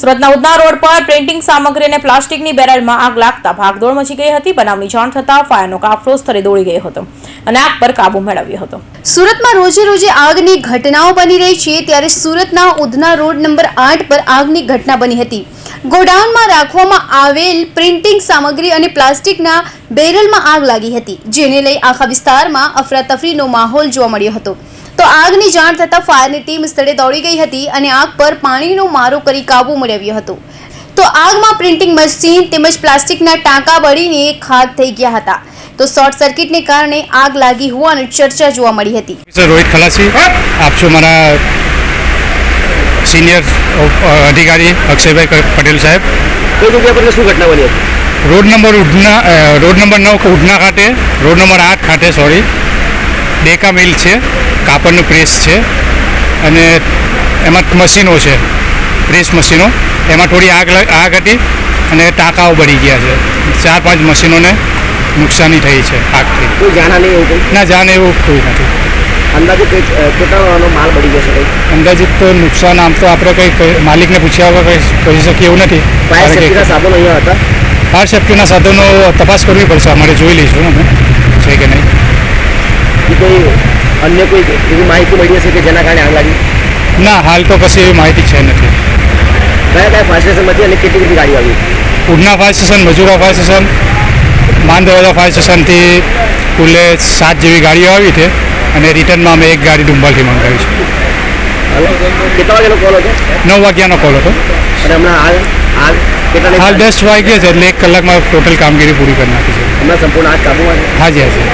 સુરતના ઉધના રોડ પર પ્રિન્ટિંગ સામગ્રી અને પ્લાસ્ટિકની બેરલમાં આગ લાગતા ભાગદોડ મચી ગઈ હતી. બનાવની જાણ થતાં ફાયરનો કાફલો સ્થળે દોડી ગયો હતો અને આગ પર કાબુ મેળવ્યો હતો. સુરતમાં રોજે રોજે આગની ઘટનાઓ બની રહી છે ત્યારે સુરતના ઉધના રોડ નંબર આઠ પર આગની ઘટના બની હતી. ગોડાઉનમાં રાખવામાં આવેલ પ્રિન્ટિંગ સામગ્રી અને પ્લાસ્ટિકના બેરલમાં આગ લાગી હતી, જેને લઈ આખા વિસ્તારમાં અફરાતફરીનો માહોલ જોવા મળ્યો હતો. તો આગની જાણ થતાં ફાયરની ટીમ સ્થળે દોડી ગઈ હતી અને આગ પર પાણીનો મારો કરી કાબુ મેળવ્યો હતો. તો આગમાં પ્રિન્ટિંગ મશીન તેમજ પ્લાસ્ટિકના ટાંકા બળીને ખાક થઈ ગયા હતા. તો શોર્ટ સર્કિટને કારણે આગ લાગી હોવાની ચર્ચા જોવા મળી હતી. સર રોહિત ખલાસી આપ છો મારા સિનિયર અધિકારી અક્ષયભાઈ પટેલ સાહેબ. કઈ જગ્યા પર શું ઘટના બની હતી? Road number Udhna road number નવ ઉડના ખાતે રોડ નંબર આઠ ખાતે સોરી ડેકા મિલ છે કાપડનું પ્રેસ છે અને એમાં મશીનો છે પ્રેસ મશીનો. એમાં થોડી આગ આગ હતી અને ટાંકાઓ બળી ગયા છે. ચાર પાંચ મશીનોને નુકસાની થઈ છે આગથી. ના જાણે એવું કોઈ નથી. અંદાજે કેટલાનો માલ બળી અંદાજિત તો નુકસાન આમ તો આપણે કંઈ માલિકને પૂછ્યા વગર કંઈ કહી શકીએ એવું નથી. ફાયર કારણ સેફ્ટીના સાધનો અહીંયા હતા? ફાયર સેફ્ટીના સાધનો તપાસ કરવી પડશે. અમારે જોઈ લઈશું અમે. છે કે નહીં? કોઈ અન્ય કોઈ એવી માહિતી મળી હશે કે જેના કારણે આગ લાગી? ના હાલ તો કશી એવી માહિતી છે નથી. કયા કયા ફાયર સ્ટેશનમાંથી અને કેટલી કેટલી ગાડી આવી? Udhna fire station Majura fire station Mandarwaja fire સ્ટેશનથી કુલે સાત જેવી ગાડીઓ આવી છે અને રિટર્નમાં અમે એક ગાડી ડુંબાલથી મંગાવી છે. કેટલા વાગ્યાનો કોલ હતો? નવ વાગ્યાનો કોલ હતો. અને હમણાં હાલ હાલ કેટલા હાલ દસ વાગ્યે છે એટલે એક કલાકમાં ટોટલ કામગીરી પૂરી કરી નાખી છે. હમણાં સંપૂર્ણ આગ કાબુમાં હાજી હાજી.